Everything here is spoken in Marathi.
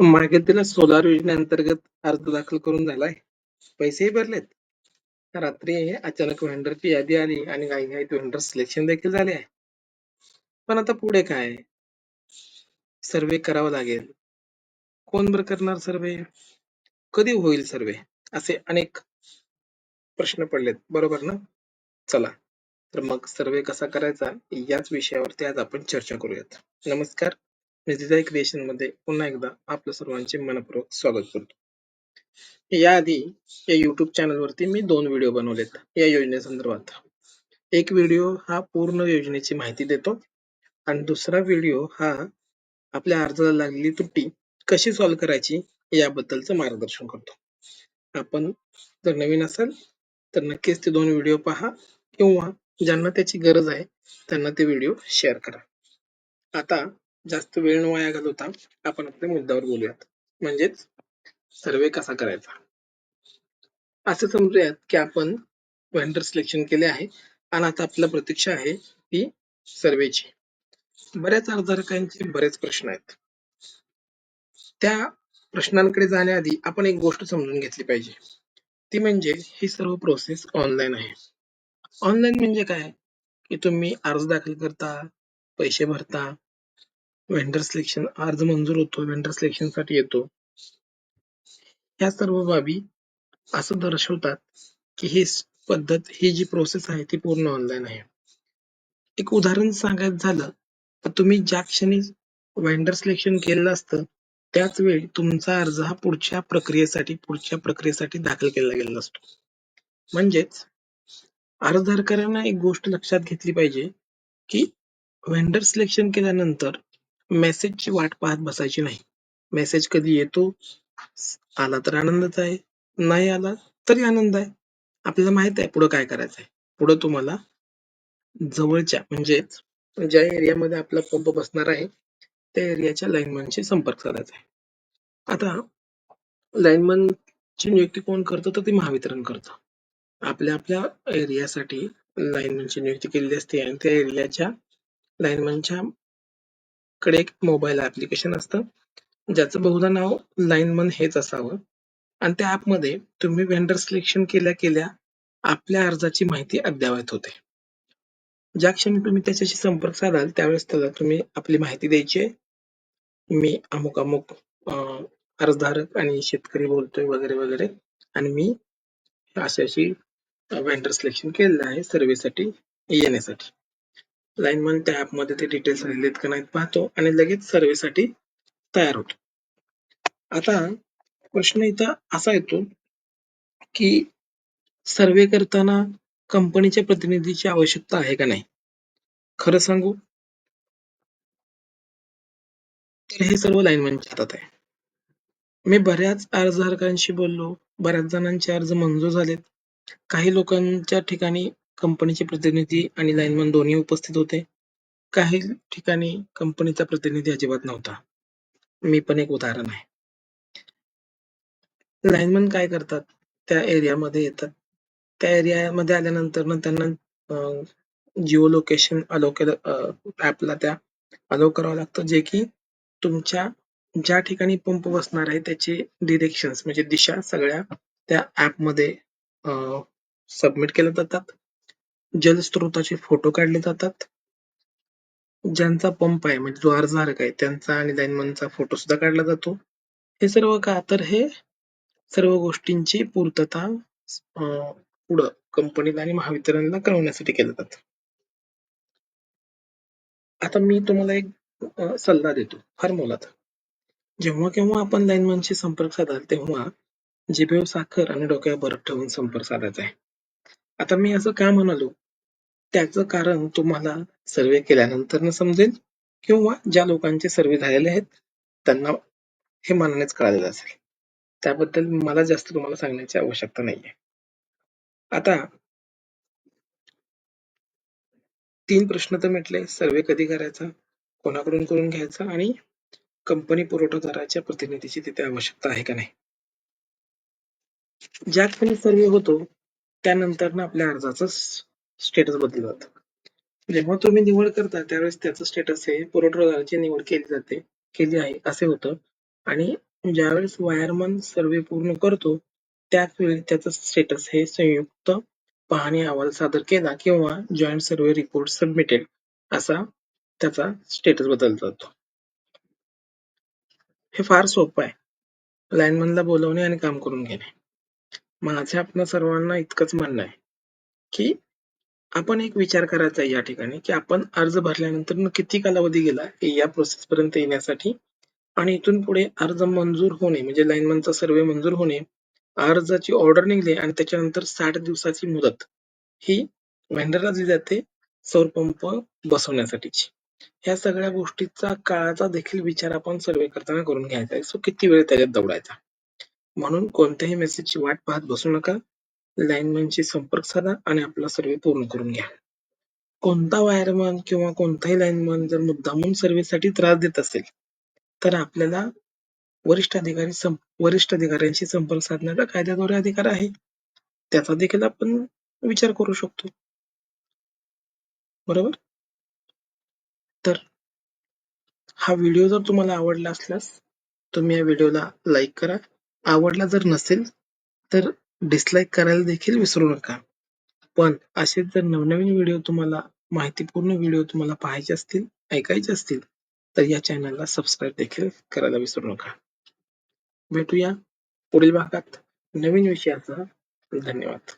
मागे तिला सोलार योजनेअंतर्गत अर्ज दाखल करून झालाय. पैसेही भरलेत. रात्री अचानक व्हेंडरची यादी आली आणि काही काही व्हेंडर सिलेक्शन देखील झाले आहे. पण आता पुढे काय सर्वे करावा लागेल. कोण बर करणार सर्वे कधी होईल सर्वे असे अनेक प्रश्न पडलेत. बरोबर ना? चला तर मग सर्वे कसा करायचा? याच विषयावरती आज आपण चर्चा करूयात. नमस्कार. मी क्रिएशनमध्ये पुन्हा एकदा आपलं सर्वांचे मनपूर्वक स्वागत करतो. याआधी या युट्यूब चॅनल वरती मी दोन व्हिडिओ बनवलेत. या योजनेसंदर्भात एक व्हिडिओ हा पूर्ण योजनेची माहिती देतो. आणि दुसरा व्हिडिओ हा आपल्या अर्जाला लागलेली त्रुटी कशी सॉल्व्ह करायची याबद्दलचं मार्गदर्शन करतो. आपण जर नवीन असाल तर नक्कीच ते दोन व्हिडिओ पहा किंवा ज्यांना त्याची गरज आहे त्यांना ते व्हिडिओ शेअर करा. आता जास्त वेळ न वाया घालवता आपण आपल्या मुद्द्यावर बोलूयात. म्हणजेच सर्वे कसा करायचा? असं समजूयात की आपण वेंडर सिलेक्शन केले आहे आणि आता आपल्याला प्रतीक्षा आहे ती सर्वेची. बऱ्याच अर्जदारांचे बरेच प्रश्न आहेत. त्या प्रश्नांकडे जाण्याआधी आपण एक गोष्ट समजून घेतली पाहिजे. ती म्हणजे ही सर्व प्रोसेस ऑनलाईन आहे. ऑनलाईन म्हणजे काय? की तुम्ही अर्ज दाखल करता पैसे भरता वेंडर सिलेक्शन अर्ज मंजूर होतो वेंडर सिलेक्शनसाठी येतो. या सर्व बाबी असं दर्शवतात की ही पद्धत ही जी प्रोसेस आहे ती पूर्ण ऑनलाईन आहे. एक उदाहरण सांगायचं झालं तर तुम्ही ज्या क्षणी वेंडर सिलेक्शन केलेलं असतं त्याच वेळी तुमचा अर्ज हा पुढच्या प्रक्रियेसाठी पुढच्या प्रक्रियेसाठी दाखल केला गेलेला असतो. म्हणजेच अर्जदारांना एक गोष्ट लक्षात घेतली पाहिजे की वेंडर सिलेक्शन केल्यानंतर मेसेजची वाट पाहत बसायची नाही. मेसेज कधी येतो आला तर आनंदच आहे नाही आला तरी आनंद आहे. आपल्याला माहीत आहे पुढे काय करायचं आहे पुढे तुम्हाला जवळच्या म्हणजेच ज्या एरियामध्ये आपला पंप बसणार आहे त्या एरियाच्या लाईनमॅनशी संपर्क साधायचा आहे. आता लाईनमॅनची नियुक्ती कोण करतं? तर ती महावितरण करतं. आपल्या आपल्या एरियासाठी लाईनमॅनची नियुक्ती केलेली असते आणि त्या एरियाच्या लाईनमॅनच्या कडे एक मोबाईल ऍप्लिकेशन असतं. ज्याचं बहुधा नाव लाईनमन हेच असावं. आणि त्या ऍपमध्ये तुम्ही वेंडर सिलेक्शन केल्या केल्या आपल्या अर्जाची माहिती अद्ययावत होते. ज्या क्षणी तुम्ही त्याच्याशी संपर्क साधाल त्यावेळेस त्याला तुम्ही आपली माहिती द्यायची. मी अमुक अमुक अर्जधारक आणि शेतकरी बोलतोय वगैरे वगैरे. आणि मी अशी अशी वेंडर सिलेक्शन केलेलं आहे सर्व्हिससाठी येण्यासाठी. लाईनमन त्या ऍपमध्ये ते डिटेल्स आहेत का नाहीत पाहतो आणि लगेच सर्व्हिससाठी तयार होतो. आता प्रश्न इथं असा येतो की सर्वे करताना कंपनीच्या प्रतिनिधीची आवश्यकता आहे का नाही? खरं सांगू? तर हे सर्व लाईनमॅनच्या हातात आहे. मी बऱ्याच अर्जधारकांशी बोललो बऱ्याच जणांचे अर्ज मंजूर झालेत. काही लोकांच्या ठिकाणी कंपनीचे प्रतिनिधी आणि लाईनमन दोन्ही उपस्थित होते. काही ठिकाणी कंपनीचा प्रतिनिधी अजिबात नव्हता. मी पण एक उदाहरण आहे. लाईनमन काय करतात? त्या एरियामध्ये येतात. त्या एरियामध्ये आल्यानंतर ना त्यांना जिओ लोकेशन अलो केलं ऍपला त्या अलो करावं लागतं जे की तुमच्या ज्या ठिकाणी पंप बसणार आहे त्याचे डिरेक्शन म्हणजे दिशा सगळ्या त्या ऍपमध्ये सबमिट केल्या जातात. जलस्रोताचे फोटो काढले जातात. ज्यांचा पंप आहे म्हणजे जो अर्जधारक आहे त्यांचा आणि लाईनमनचा फोटो सुद्धा काढला जातो. हे सर्व का? तर हे सर्व गोष्टींची पूर्तता पुढं कंपनीला आणि महावितरणला कळवण्यासाठी केलं जातं. आता मी तुम्हाला एक सल्ला देतो फार मोलाचा जेव्हा केव्हा आपण लाईनमनशी संपर्क साधाल तेव्हा जिभेव साखर आणि डोक्यावर बर्फ ठेवून संपर्क साधायचा आहे. आता मी असं का म्हणालो? त्याचं कारण तुम्हाला सर्वे केल्यानंतर समजेल किंवा ज्या लोकांचे सर्वे झालेले आहेत त्यांना हे मनानेच कळालेलं असेल. त्याबद्दल मला जास्त तुम्हाला सांगण्याची आवश्यकता नाहीये. आता तीन प्रश्न तर म्हटले सर्वे कधी करायचा? कोणाकडून करून घ्यायचा? आणि कंपनी पुरवठादाराच्या प्रतिनिधीची तिथे आवश्यकता आहे का नाही? ज्या ठिकाणी सर्वे होतो त्यानंतर ना आपल्या अर्जाचं स्टेटस बदललं जातं जेव्हा तुम्ही निवड करता त्यावेळेस त्याचं स्टेटस हे पुरवठादाराची निवड केली जाते केली आहे असे होतं. आणि ज्यावेळेस वायरमन सर्वे पूर्ण करतो त्याच वेळी त्याचं स्टेटस हे संयुक्त पाहणी अहवाल सादर केला किंवा जॉईंट सर्वे रिपोर्ट सबमिटेड असा त्याचा स्टेटस बदलला जातो हे फार सोपं आहे. लाईनमनला बोलवणे आणि काम करून घेणे. माझं आपल्या सर्वांना इतकंच म्हणणं आहे की आपण एक विचार करायचा आहे या ठिकाणी की आपण अर्ज भरल्यानंतर किती कालावधी गेला या प्रोसेस पर्यंत येण्यासाठी आणि इथून पुढे अर्ज मंजूर होणे म्हणजे लाईनमनचा सर्वे मंजूर होणे अर्जाची ऑर्डर निघली आणि त्याच्यानंतर साठ दिवसाची मुदत ही व्हेंडरला दिली जाते सौर पंप बसवण्यासाठीची. ह्या सगळ्या गोष्टीचा काळाचा देखील विचार आपण सर्वे करताना करून घ्यायचा आहे. सो किती वेळ त्याच्यात दौडायचा? म्हणून कोणत्याही मेसेजची वाट पाहत बसू नका. लाईनमॅनशी म्हणजे संपर्क साधा आणि आपला सर्वे पूर्ण करून घ्या. कोणता वायरमन किंवा कोणताही लाईनमन जर मुद्दामून सर्व्हिससाठी त्रास देत असेल तर आपल्याला वरिष्ठ अधिकारी वरिष्ठ अधिकाऱ्यांशी संपर्क साधण्याचा कायद्याद्वारे अधिकार आहे. त्याचा देखील आपण विचार करू शकतो. बरोबर? तर हा व्हिडिओ जर तुम्हाला आवडला असल्यास तुम्ही या व्हिडिओला लाईक करा. आवडला जर नसेल तर डिसलाईक करायला देखील विसरू नका. पण असेच जर नवनवीन व्हिडिओ तुम्हाला माहितीपूर्ण व्हिडिओ तुम्हाला पाहायचे असतील ऐकायचे असतील तर या चॅनलला सबस्क्राईब देखील करायला विसरू नका. भेटूया पुढील भागात नवीन विषयासह धन्यवाद.